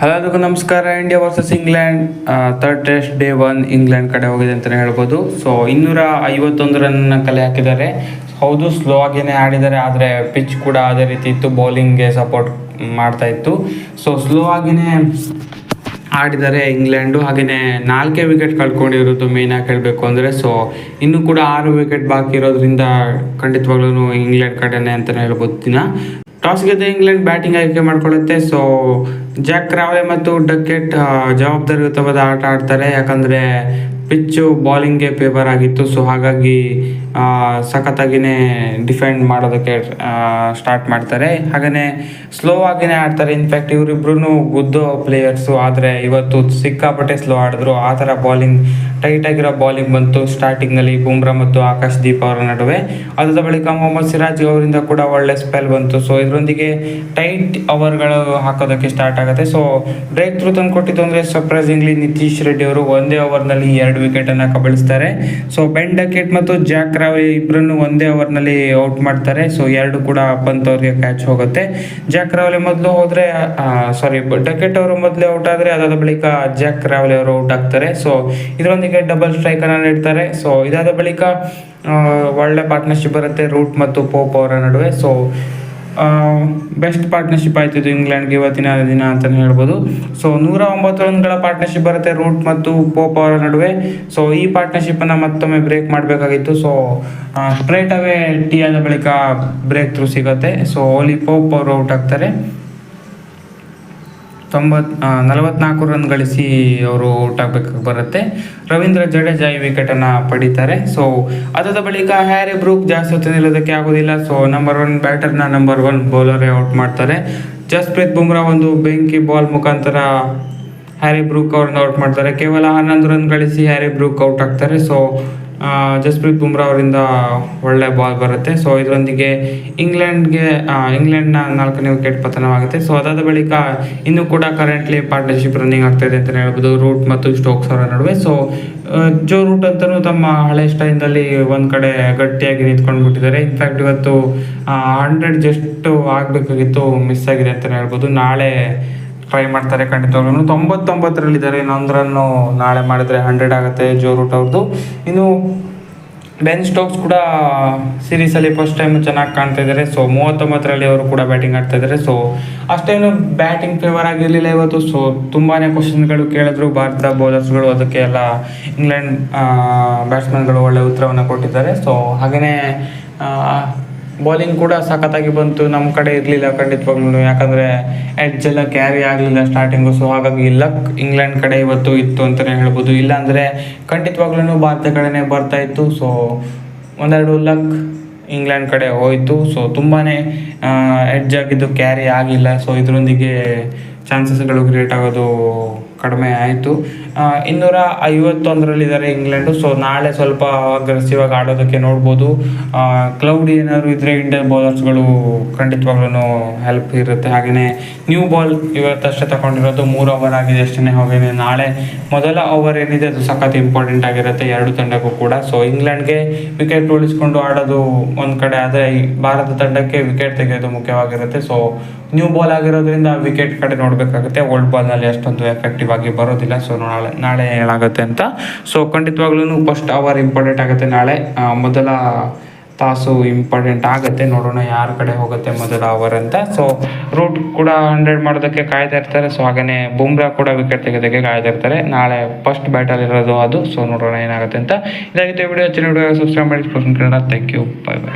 Hello ನಮಸ್ಕಾರ India versus England third test day one England ಕಡೆ ಹೋಗಿದೆ ಅಂತಲೇ ಹೇಳ್ಬೋದು. ಸೊ ಇನ್ನೂರ ಐವತ್ತೊಂದು ರನ್ ಕಲೆ ಹಾಕಿದ್ದಾರೆ. ಹೌದು ಸ್ಲೋ ಆಗೇನೆ ಆಡಿದ್ದಾರೆ, ಆದರೆ ಪಿಚ್ ಕೂಡ ಅದೇ ರೀತಿ ಇತ್ತು ಬೌಲಿಂಗ್ಗೆ ಸಪೋರ್ಟ್ ಮಾಡ್ತಾ ಇತ್ತು. ಸೊ ಸ್ಲೋ ಆಗಿನೇ ಆಡಿದ್ದಾರೆ ಇಂಗ್ಲೆಂಡು ಹಾಗೆಯೇ ನಾಲ್ಕೇ ವಿಕೆಟ್ ಕಳ್ಕೊಂಡಿರೋದು ಮೇಯ್ನಾಗಿ ಹೇಳಬೇಕು ಅಂದರೆ ಸೊ ಇನ್ನೂ ಕೂಡ ಆರು ವಿಕೆಟ್ ಬಾಕಿ ಇರೋದ್ರಿಂದ ಖಂಡಿತವಾಗ್ಲೂ ಇಂಗ್ಲೆಂಡ್ ಕಡೆನೇ ಅಂತಲೇ ಹೇಳ್ಬೋದು ದಿನ. ಟಾಸ್ ಗೆದ್ದ ಇಂಗ್ಲೆಂಡ್ ಬ್ಯಾಟಿಂಗ್ ಆಯ್ಕೆ ಮಾಡ್ಕೊಳ್ಳುತ್ತೆ. ಸೊ ಜಾಕ್ ರಾವೆ ಮತ್ತು ಡಕ್ಕೆಟ್ ಜವಾಬ್ದಾರಿಯುತವಾದ ಆಟ ಆಡ್ತಾರೆ. ಯಾಕಂದರೆ ಪಿಚ್ಚು ಬಾಲಿಂಗ್ಗೆ ಫೇವರ್ ಆಗಿತ್ತು. ಸೊ ಹಾಗಾಗಿ ಸಖತ್ತಾಗಿಯೇ ಡಿಫೆಂಡ್ ಮಾಡೋದಕ್ಕೆ ಸ್ಟಾರ್ಟ್ ಮಾಡ್ತಾರೆ. ಹಾಗೆಯೇ ಸ್ಲೋ ಆಗಿನೇ ಆಡ್ತಾರೆ. ಇನ್ಫ್ಯಾಕ್ಟ್ ಇವರಿಬ್ರು ಗುದ್ದೋ ಪ್ಲೇಯರ್ಸು ಆದರೆ, ಇವತ್ತು ಸಿಕ್ಕಾಪಟ್ಟೆ ಸ್ಲೋ ಆಡಿದ್ರು. ಆ ಥರ ಬಾಲಿಂಗ್ ಟೈಟಾಗಿರೋ ಬಾಲಿಂಗ್ ಬಂತು ಸ್ಟಾರ್ಟಿಂಗ್ನಲ್ಲಿ ಬುಮ್ರಾ ಮತ್ತು ಆಕಾಶ್ ದೀಪ್ ಅವರ ನಡುವೆ. ಅದರ ಬಳಿಕ ಮೊಹಮ್ಮದ್ ಸಿರಾಜ್ ಅವರಿಂದ ಕೂಡ ಒಳ್ಳೆ ಸ್ಪೆಲ್ ಬಂತು. ಸೊ ಇದರೊಂದಿಗೆ ಟೈಟ್ ಓವರ್ಗಳು ಹಾಕೋದಕ್ಕೆ ಸ್ಟಾರ್ಟ್ ಆಗುತ್ತೆ. ಸೊ ಬ್ರೇಕ್ ಥ್ರೂ ತಂದು ಕೊಟ್ಟಿದ್ದು ಅಂದರೆ ಸರ್ಪ್ರೈಸಿಂಗ್ಲಿ ನಿತೀಶ್ ರೆಡ್ಡಿ ಅವರು ಒಂದೇ ಓವರ್ನಲ್ಲಿ ಎರಡು ವಿಕೆಟನ್ನು ಕಬಳಿಸ್ತಾರೆ ಸೊ ಬೆನ್ ಡಕೆಟ್ ಮತ್ತು ಜಾಕ್ ರಾವ್ ಇಬ್ಬರನ್ನು ಒಂದೇ ಓವರ್ನಲ್ಲಿ ಔಟ್ ಮಾಡ್ತಾರೆ. ಸೊ ಎರಡು ಕೂಡ ಪಂತ್ ಕ್ಯಾಚ್ ಹೋಗುತ್ತೆ. ಜಾಕ್ ರಾವ್ಲೆ ಮೊದಲು ಹೋದರೆ ಸಾರಿ ಡಕೆಟ್ ಅವರು ಮೊದಲೇ ಔಟ್ ಆದರೆ ಅದಾದ ಬಳಿಕ ಜಾಕ್ ರಾವ್ಲೆ ಅವರು ಔಟ್ ಆಗ್ತಾರೆ. ಸೊ ಇದರೊಂದಿಗೆ ಡಬಲ್ ಸ್ಟ್ರೈಕನ್ನು ನೀಡ್ತಾರೆ. ಸೊ ಇದಾದ ಬಳಿಕ ಒಳ್ಳೆ ಪಾರ್ಟ್ನರ್ಶಿಪ್ ಬರುತ್ತೆ ರೂಟ್ ಮತ್ತು ಪೋಪ್ ಅವರ ನಡುವೆ. ಸೊ ಬೆಸ್ಟ್ ಪಾರ್ಟ್ನರ್ಶಿಪ್ ಆಯ್ತಿದ್ದು ಇಂಗ್ಲೆಂಡ್ಗೆ ಇವತ್ತಿನ ದಿನ ಅಂತಲೇ ಹೇಳ್ಬೋದು. ಸೊ ನೂರ ಒಂಬತ್ತು ರನ್ಗಳ ಪಾರ್ಟ್ನರ್ಶಿಪ್ ಬರುತ್ತೆ ರೂಟ್ ಮತ್ತು ಪೋಪ್ ಅವರ ನಡುವೆ. ಸೊ ಈ ಪಾರ್ಟ್ನರ್ಶಿಪ್ಪನ್ನು ಮತ್ತೊಮ್ಮೆ ಬ್ರೇಕ್ ಮಾಡಬೇಕಾಗಿತ್ತು. ಸೊ ಸ್ಟ್ರೇಟ್ ಅವೇ ಟೀ ಆದ ಬಳಿಕ ಬ್ರೇಕ್ ಥ್ರೂ ಸಿಗುತ್ತೆ. ಸೊ ಓಲಿ ಪೋಪ್ ಅವರು ಔಟ್ ಆಗ್ತಾರೆ. ತೊಂಬತ್ ನಲವತ್ನಾಲ್ಕು ರನ್ ಗಳಿಸಿ ಅವರು ಔಟ್ ಆಗಬೇಕಾಗಿ ಬರುತ್ತೆ. ರವೀಂದ್ರ ಜಡೇಜಾ ಈ ವಿಕೆಟನ್ನು ಪಡಿತಾರೆ. ಸೊ ಅದಾದ ಬಳಿಕ ಹ್ಯಾರಿ ಬ್ರೂಕ್ ಜಾಸ್ತಿ ಹೊತ್ತು ನಿಲ್ಲೋದಕ್ಕೆ ಆಗೋದಿಲ್ಲ. ಸೊ ನಂಬರ್ ಒನ್ ಬ್ಯಾಟರ್ನ ನಂಬರ್ ಒನ್ ಬೌಲರೇ ಔಟ್ ಮಾಡ್ತಾರೆ. ಜಸ್ಪ್ರೀತ್ ಬುಮ್ರಾ ಒಂದು ಬೆಂಕಿ ಬಾಲ್ ಮುಖಾಂತರ ಹ್ಯಾರಿ ಬ್ರೂಕ್ ಅವ್ರನ್ನ ಔಟ್ ಮಾಡ್ತಾರೆ. ಕೇವಲ ಹನ್ನೊಂದು ರನ್ ಗಳಿಸಿ ಹ್ಯಾರಿ ಬ್ರೂಕ್ ಔಟ್ ಆಗ್ತಾರೆ. ಸೊ ಜಸ್ಪ್ರೀತ್ ಬುಮ್ರಾ ಅವರಿಂದ ಒಳ್ಳೆ ಬಾಲ್ ಬರುತ್ತೆ. ಸೊ ಇದರೊಂದಿಗೆ ಇಂಗ್ಲೆಂಡ್ಗೆ ಇಂಗ್ಲೆಂಡ್ನ ನಾಲ್ಕನೇ ವಿಕೆಟ್ ಪತನವಾಗುತ್ತೆ. ಸೊ ಅದಾದ ಬಳಿಕ ಇನ್ನೂ ಕೂಡ ಕರೆಂಟ್ಲಿ ಪಾರ್ಟ್ನರ್ಶಿಪ್ ರನ್ನಿಂಗ್ ಆಗ್ತಾಯಿದೆ ಅಂತಲೇ ಹೇಳ್ಬೋದು. ರೂಟ್ ಮತ್ತು ಸ್ಟೋಕ್ಸ್ ಅವರ ನಡುವೆ. ಸೊ ಜೋ ರೂಟ್ ಅಂತಲೂ ತಮ್ಮ ಹಳೆ ಸ್ಟೈಲ್ನಲ್ಲಿ ಒಂದು ಕಡೆ ಗಟ್ಟಿಯಾಗಿ ನಿಂತ್ಕೊಂಡು ಬಿಟ್ಟಿದ್ದಾರೆ ಇನ್ಫ್ಯಾಕ್ಟ್ ಇವತ್ತು ಹಂಡ್ರೆಡ್ ಜಸ್ಟು ಆಗಬೇಕಾಗಿತ್ತು ಮಿಸ್ ಆಗಿದೆ ಅಂತಲೇ ಹೇಳ್ಬೋದು. ನಾಳೆ ಟ್ರೈ ಮಾಡ್ತಾರೆ ಖಂಡಿತವಾಗ್ಲೂ ತೊಂಬತ್ತೊಂಬತ್ತರಲ್ಲಿ ಇದ್ದಾರೆ ರನ್ನು ನಾಳೆ ಮಾಡಿದ್ರೆ ಹಂಡ್ರೆಡ್ ಆಗುತ್ತೆ ಜೋ ರೂಟ್ ಅವ್ರದ್ದು ಇನ್ನು ಬೆನ್ ಸ್ಟೋಕ್ಸ್ ಕೂಡ ಸೀರೀಸಲ್ಲಿ ಫಸ್ಟ್ ಟೈಮ್ ಚೆನ್ನಾಗಿ ಕಾಣ್ತಾ ಇದ್ದಾರೆ ಸೊ ಮೂವತ್ತೊಂಬತ್ತರಲ್ಲಿ ಅವರು ಕೂಡ ಬ್ಯಾಟಿಂಗ್ ಆಡ್ತಾ ಇದ್ದಾರೆ ಸೊ ಅಷ್ಟೇನು ಬ್ಯಾಟಿಂಗ್ ಫೇವರ್ ಆಗಿರಲಿಲ್ಲ ಇವತ್ತು. ಸೊ ತುಂಬಾ ಕ್ವಶನ್ಗಳು ಕೇಳಿದ್ರು. ಭಾರತದ ಬೌಲರ್ಸ್ಗಳು ಅದಕ್ಕೆ ಎಲ್ಲ ಇಂಗ್ಲೆಂಡ್ ಬ್ಯಾಟ್ಸ್ಮನ್ಗಳು ಒಳ್ಳೆ ಉತ್ತರವನ್ನು ಕೊಟ್ಟಿದ್ದಾರೆ. ಸೊ ಹಾಗೆಯೇ ಬೌಲಿಂಗ್ ಕೂಡ ಸಖತ್ತಾಗಿ ಬಂತು. ನಮ್ಮ ಕಡೆ ಇರಲಿಲ್ಲ ಖಂಡಿತವಾಗ್ಲೂ. ಯಾಕಂದರೆ ಎಡ್ಜ್ ಎಲ್ಲ ಕ್ಯಾರಿ ಆಗಲಿಲ್ಲ ಸ್ಟಾರ್ಟಿಂಗು ಸೊ ಹಾಗಾಗಿ ಲಕ್ ಇಂಗ್ಲೆಂಡ್ ಕಡೆ ಇವತ್ತು ಇತ್ತು ಅಂತಲೇ ಹೇಳ್ಬೋದು. ಇಲ್ಲಾಂದರೆ ಖಂಡಿತವಾಗ್ಲೂ ಭಾರತ ಕಡೆನೇ ಬರ್ತಾ ಇತ್ತು. ಸೊ ಒಂದೆರಡು ಲಕ್ ಇಂಗ್ಲೆಂಡ್ ಕಡೆ ಹೋಯಿತು. ಸೊ ತುಂಬಾ ಎಡ್ಜ್ ಆಗಿದ್ದು ಕ್ಯಾರಿ ಆಗಿಲ್ಲ. ಸೊ ಇದರೊಂದಿಗೆ ಚಾನ್ಸಸ್ಗಳು ಕ್ರಿಯೇಟ್ ಆಗೋದು ಕಡಿಮೆ ಆಯಿತು. ಇನ್ನೂರ ಐವತ್ತೊಂದರಲ್ಲಿದ್ದಾರೆ ಇಂಗ್ಲೆಂಡು. ಸೊ ನಾಳೆ ಸ್ವಲ್ಪ ಅಗ್ರೆಸಿವ್ ಆಗಿ ಆಡೋದಕ್ಕೆ ನೋಡ್ಬೋದು. ಕ್ಲೌಡ್ ಏನಾದ್ರು ಇದ್ದರೆ ಇಂಡಿಯನ್ ಬೌಲರ್ಸ್ಗಳು ಖಂಡಿತವಾಗ್ಲೂ ಹೆಲ್ಪ್ ಇರುತ್ತೆ. ಹಾಗೆಯೇ ನ್ಯೂ ಬಾಲ್ ಇವತ್ತಷ್ಟೇ ತಗೊಂಡಿರೋದು. ಮೂರು ಓವರ್ ಆಗಿದೆ ಅಷ್ಟೇ ಹಾಗೆಯೇ ನಾಳೆ ಮೊದಲ ಓವರ್ ಏನಿದೆ ಅದು ಸಖತ್ ಇಂಪಾರ್ಟೆಂಟ್ ಆಗಿರುತ್ತೆ. ಎರಡು ತಂಡಕ್ಕೂ ಕೂಡ. ಸೊ ಇಂಗ್ಲೆಂಡ್ಗೆ ವಿಕೆಟ್ ಉಳಿಸ್ಕೊಂಡು ಆಡೋದು ಒಂದು ಕಡೆ ಆದರೆ ಭಾರತ ತಂಡಕ್ಕೆ ವಿಕೆಟ್ ತೆಗೆಯೋದು ಮುಖ್ಯವಾಗಿರುತ್ತೆ. ಸೊ ನ್ಯೂ ಬಾಲ್ ಆಗಿರೋದ್ರಿಂದ ವಿಕೆಟ್ ಕಡೆ ನೋಡಬೇಕಾಗುತ್ತೆ. ಓಲ್ಡ್ ಬಾಲ್ನಲ್ಲಿ ಅಷ್ಟೊಂದು ಎಫೆಕ್ಟಿವ್ ಆಗಿ ಬರೋದಿಲ್ಲ. ಸೊ ನಾಳೆ ನಾಳೆ ಏನಾಗುತ್ತೆ ಅಂತ? ಸೊ ಖಂಡಿತವಾಗ್ಲೂ ಫಸ್ಟ್ ಅವರ್ ಇಂಪಾರ್ಟೆಂಟ್ ಆಗುತ್ತೆ ನಾಳೆ. ಮೊದಲ ತಾಸು ಇಂಪಾರ್ಟೆಂಟ್ ಆಗುತ್ತೆ. ನೋಡೋಣ ಯಾರ ಕಡೆ ಹೋಗುತ್ತೆ ಮೊದಲ ಅವರ್ ಅಂತ. ಸೊ ರೂಟ್ ಕೂಡ ಹಂಡ್ರೆಡ್ ಮಾಡೋದಕ್ಕೆ ಕಾಯ್ತಾ ಇರ್ತಾರೆ. ಸೊ ಹಾಗೆಯೇ ಬುಮ್ರಾ ಕೂಡ ವಿಕೆಟ್ ತೆಗೆದಕ್ಕೆ ಕಾಯ್ತಾ ಇರ್ತಾರೆ. ನಾಳೆ ಫಸ್ಟ್ ಬ್ಯಾಟಲ್ ಇರೋದು ಅದು. ಸೊ ನೋಡೋಣ ಏನಾಗುತ್ತೆ ಅಂತ. ಇದಾಗಿತ್ತು ವಿಡಿಯೋ ವಿಡಿಯೋ ಸಬ್ಸ್ಕ್ರೈಬ್ ಮಾಡಿ Kannada thank you bye bye